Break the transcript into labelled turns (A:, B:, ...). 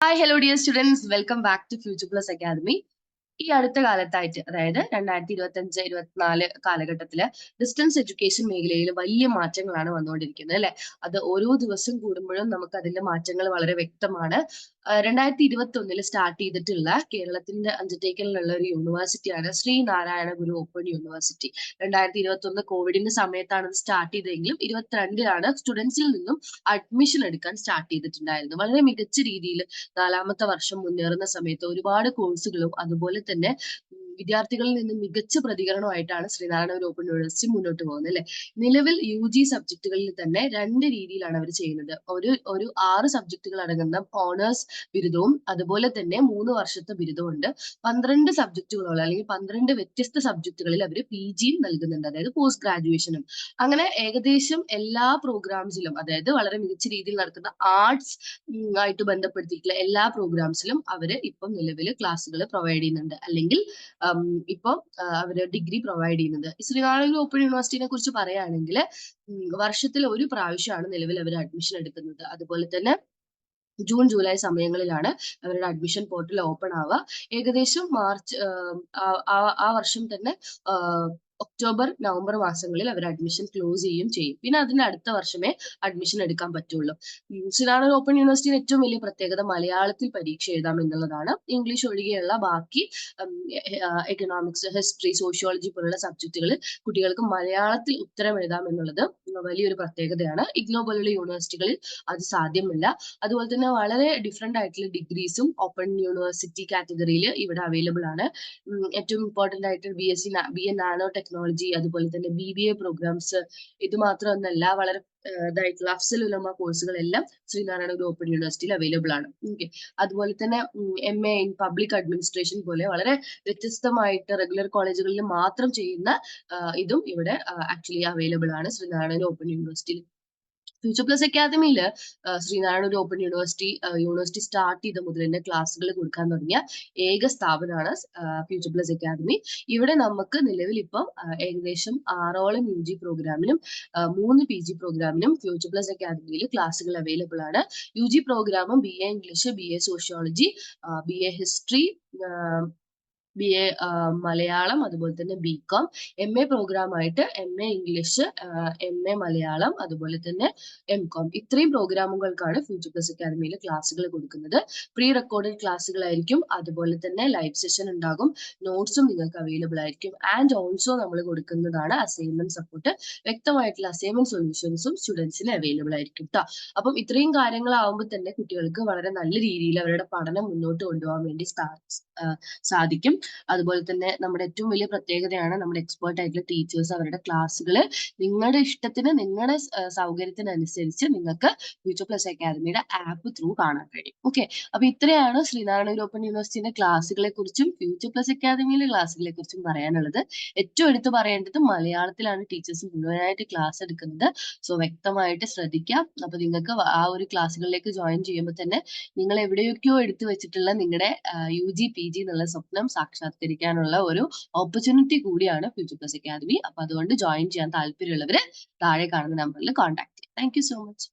A: Hi, hello dear students. Welcome back to Future Plus Academy. ഈ അടുത്ത കാലത്തായിട്ട് അതായത് രണ്ടായിരത്തി ഇരുപത്തി അഞ്ച് ഇരുപത്തിനാല് കാലഘട്ടത്തിൽ ഡിസ്റ്റൻസ് എഡ്യൂക്കേഷൻ മേഖലയിൽ വലിയ മാറ്റങ്ങളാണ് വന്നുകൊണ്ടിരിക്കുന്നത് അല്ലെ? അത് ഓരോ ദിവസം കൂടുമ്പോഴും നമുക്ക് അതിന്റെ മാറ്റങ്ങൾ വളരെ വ്യക്തമാണ്. രണ്ടായിരത്തി ഇരുപത്തി ഒന്നിൽ സ്റ്റാർട്ട് ചെയ്തിട്ടുള്ള കേരളത്തിന്റെ അഞ്ചുടേക്കലിലുള്ള ഒരു യൂണിവേഴ്സിറ്റിയാണ് ശ്രീനാരായണ ഗുരു ഓപ്പൺ യൂണിവേഴ്സിറ്റി രണ്ടായിരത്തി ഇരുപത്തി ഒന്ന് കോവിഡിന്റെ സമയത്താണ് ഇത് സ്റ്റാർട്ട് ചെയ്തതെങ്കിലും ഇരുപത്തിരണ്ടിലാണ് സ്റ്റുഡൻസിൽ നിന്നും അഡ്മിഷൻ എടുക്കാൻ സ്റ്റാർട്ട് ചെയ്തിട്ടുണ്ടായിരുന്നു വളരെ മികച്ച രീതിയിൽ നാലാമത്തെ വർഷം മുന്നേറുന്ന സമയത്ത് ഒരുപാട് കോഴ്സുകളും അതുപോലെ തന്നെ വിദ്യാർത്ഥികളിൽ നിന്ന് മികച്ച പ്രതികരണമായിട്ടാണ് ശ്രീനാരായണ ഗുരു ഓപ്പൺ യൂണിവേഴ്സിറ്റി മുന്നോട്ട് പോകുന്നത് അല്ലെ? നിലവിൽ യു ജി സബ്ജക്റ്റുകളിൽ തന്നെ രണ്ട് രീതിയിലാണ് അവർ ചെയ്യുന്നത്. ഒരു ഒരു ആറ് സബ്ജക്റ്റുകൾ അടങ്ങുന്ന ഓണേഴ്സ് ബിരുദവും അതുപോലെ തന്നെ മൂന്ന് വർഷത്തെ ബിരുദവും ഉണ്ട്. പന്ത്രണ്ട് സബ്ജക്റ്റുകളോളം അല്ലെങ്കിൽ പന്ത്രണ്ട് വ്യത്യസ്ത സബ്ജക്റ്റുകളിൽ അവർ പി ജിയും നൽകുന്നുണ്ട്. അതായത് പോസ്റ്റ് ഗ്രാജുവേഷനും അങ്ങനെ ഏകദേശം എല്ലാ പ്രോഗ്രാംസിലും അതായത് വളരെ മികച്ച രീതിയിൽ നടക്കുന്ന ആർട്സ് ആയിട്ട് ബന്ധപ്പെടുത്തിയിട്ടുള്ള എല്ലാ പ്രോഗ്രാംസിലും അവർ ഇപ്പം നിലവിൽ ക്ലാസ്സുകൾ പ്രൊവൈഡ് ചെയ്യുന്നുണ്ട്. അല്ലെങ്കിൽ ഇപ്പൊ അവർ ഡിഗ്രി പ്രൊവൈഡ് ചെയ്യുന്നത്. ശ്രീനാരായണ ഓപ്പൺ യൂണിവേഴ്സിറ്റിനെ കുറിച്ച് പറയുകയാണെങ്കിൽ വർഷത്തിൽ ഒരു പ്രാവശ്യമാണ് നിലവിൽ അവർ അഡ്മിഷൻ എടുക്കുന്നത്. അതുപോലെ തന്നെ ജൂൺ ജൂലൈ സമയങ്ങളിലാണ് അവരുടെ അഡ്മിഷൻ പോർട്ടൽ ഓപ്പൺ ആവുക. ഏകദേശം മാർച്ച് ആ വർഷം തന്നെ ഒക്ടോബർ നവംബർ മാസങ്ങളിൽ അവർ അഡ്മിഷൻ ക്ലോസ് ചെയ്യുകയും ചെയ്യും. പിന്നെ അതിന് അടുത്ത വർഷമേ അഡ്മിഷൻ എടുക്കാൻ പറ്റുള്ളൂ. ശ്രീനാരായണ ഓപ്പൺ യൂണിവേഴ്സിറ്റിയിൽ ഏറ്റവും വലിയ പ്രത്യേകത മലയാളത്തിൽ പരീക്ഷ എഴുതാം എന്നുള്ളതാണ്. ഇംഗ്ലീഷ് ഒഴികെയുള്ള ബാക്കി എക്കണോമിക്സ് ഹിസ്റ്ററി സോഷ്യോളജി പോലുള്ള സബ്ജക്റ്റുകൾ കുട്ടികൾക്ക് മലയാളത്തിൽ ഉത്തരം എഴുതാം എന്നുള്ളത് വലിയൊരു പ്രത്യേകതയാണ്. ഇഗ്നോ പോലുള്ള യൂണിവേഴ്സിറ്റികളിൽ അത് സാധ്യമല്ല. അതുപോലെ തന്നെ വളരെ ഡിഫറെന്റ് ആയിട്ടുള്ള ഡിഗ്രീസും ഓപ്പൺ യൂണിവേഴ്സിറ്റി കാറ്റഗറിയിൽ ഇവിടെ അവൈലബിൾ ആണ്. ഏറ്റവും ഇമ്പോർട്ടന്റ് ആയിട്ട് B S C B A nano technology അതുപോലെ തന്നെ ബി ബി എ പ്രോഗ്രാംസ് ഇത് മാത്രമൊന്നല്ല വളരെ ഇതായിട്ടുള്ള അഫ്സൽ ഉലമ കോഴ്സുകളെല്ലാം ശ്രീനാരായണ ഗുരു ഓപ്പൺ യൂണിവേഴ്സിറ്റിയിൽ അവൈലബിൾ ആണ്. ഓക്കെ അതുപോലെ തന്നെ M A in public administration പോലെ വളരെ വ്യത്യസ്തമായിട്ട് റെഗുലർ കോളേജുകളിൽ മാത്രം ചെയ്യുന്ന ഇതും ഇവിടെ ആക്ച്വലി അവൈലബിൾ ആണ് ശ്രീനാരായണ ഓപ്പൺ യൂണിവേഴ്സിറ്റിയിൽ ഫ്യൂച്ചർ പ്ലസ് അക്കാദമിയിൽ ശ്രീനാരായണ ഒരു ഓപ്പൺ യൂണിവേഴ്സിറ്റി യൂണിവേഴ്സിറ്റി സ്റ്റാർട്ട് ചെയ്ത മുതൽ തന്നെ ക്ലാസ്സുകൾ കൊടുക്കാൻ തുടങ്ങിയ ഏക സ്ഥാപനമാണ് ഫ്യൂച്ചർ പ്ലസ് അക്കാദമി ഇവിടെ നമുക്ക് നിലവിൽ ഇപ്പം ഏകദേശം ആറോളം യു ജി പ്രോഗ്രാമിനും മൂന്ന് പി ജി പ്രോഗ്രാമിനും ഫ്യൂച്ചർ പ്ലസ് അക്കാദമിയിൽ ക്ലാസ്സുകൾ അവൈലബിൾ ആണ്. യു ജി പ്രോഗ്രാമും B A English B A sociology B A history B A Malayalam അതുപോലെ തന്നെ B com M A programme ആയിട്ട് M A English M A Malayalam അതുപോലെ തന്നെ എം കോം ഇത്രയും പ്രോഗ്രാമുകൾക്കാണ് ഫ്യൂച്ചർ പ്ലസ് അക്കാദമിയിൽ ക്ലാസ്സുകൾ കൊടുക്കുന്നത്. പ്രീ റെക്കോർഡഡ് ക്ലാസ്സുകളായിരിക്കും. അതുപോലെ തന്നെ ലൈവ് സെഷൻ ഉണ്ടാകും. നോട്ട്സും നിങ്ങൾക്ക് അവൈലബിൾ ആയിരിക്കും. ആൻഡ് ഓൾസോ നമ്മൾ കൊടുക്കുന്നതാണ് അസൈൻമെന്റ് സപ്പോർട്ട് വ്യക്തമായിട്ടുള്ള അസൈൻമെന്റ് സൊല്യൂഷൻസും സ്റ്റുഡൻസിന് അവൈലബിൾ ആയിരിക്കും കേട്ടോ അപ്പം ഇത്രയും കാര്യങ്ങളാവുമ്പോൾ തന്നെ കുട്ടികൾക്ക് വളരെ നല്ല രീതിയിൽ അവരുടെ പഠനം മുന്നോട്ട് കൊണ്ടുപോകാൻ വേണ്ടി സാധിക്കും. അതുപോലെ തന്നെ നമ്മുടെ ഏറ്റവും വലിയ പ്രത്യേകതയാണ് നമ്മുടെ എക്സ്പേർട്ട് ആയിട്ടുള്ള ടീച്ചേഴ്സ് അവരുടെ ക്ലാസ്സുകൾ നിങ്ങളുടെ ഇഷ്ടത്തിന് നിങ്ങളുടെ സൗകര്യത്തിനനുസരിച്ച് നിങ്ങൾക്ക് ഫ്യൂച്ചർ പ്ലസ് അക്കാദമിയുടെ ആപ്പ് ത്രൂ കാണാൻ കഴിയും. ഓക്കെ അപ്പൊ ഇത്രയാണ് ശ്രീനാരായണ ഓപ്പൺ യൂണിവേഴ്സിറ്റിന്റെ ക്ലാസ്സുകളെ കുറിച്ചും ഫ്യൂച്ചർ പ്ലസ് അക്കാദമിയിലെ ക്ലാസ്സുകളെ കുറിച്ചും പറയാനുള്ളത്. ഏറ്റവും എടുത്തു പറയേണ്ടത് മലയാളത്തിലാണ് ടീച്ചേഴ്സ് മുഴുവനായിട്ട് ക്ലാസ് എടുക്കുന്നത്. സോ വ്യക്തമായിട്ട് ശ്രദ്ധിക്കാം. അപ്പൊ നിങ്ങൾക്ക് ആ ഒരു ക്ലാസ്സുകളിലേക്ക് ജോയിൻ ചെയ്യുമ്പോൾ തന്നെ നിങ്ങൾ എവിടെയൊക്കെയോ എടുത്തു വെച്ചിട്ടുള്ള നിങ്ങളുടെ യു ജി പി ജി എന്നുള്ള സ്വപ്നം സാക്ഷാത്കരിക്കാനുള്ള ഒരു ഓപ്പർച്യൂണിറ്റി കൂടിയാണ് ഫ്യൂച്ചർ പ്ലസ് അക്കാദമി അപ്പൊ അതുകൊണ്ട് ജോയിൻ ചെയ്യാൻ താല്പര്യമുള്ളവര് താഴെ കാണുന്ന നമ്പറിൽ കോൺടാക്ട് ചെയ്യാം. Thank so much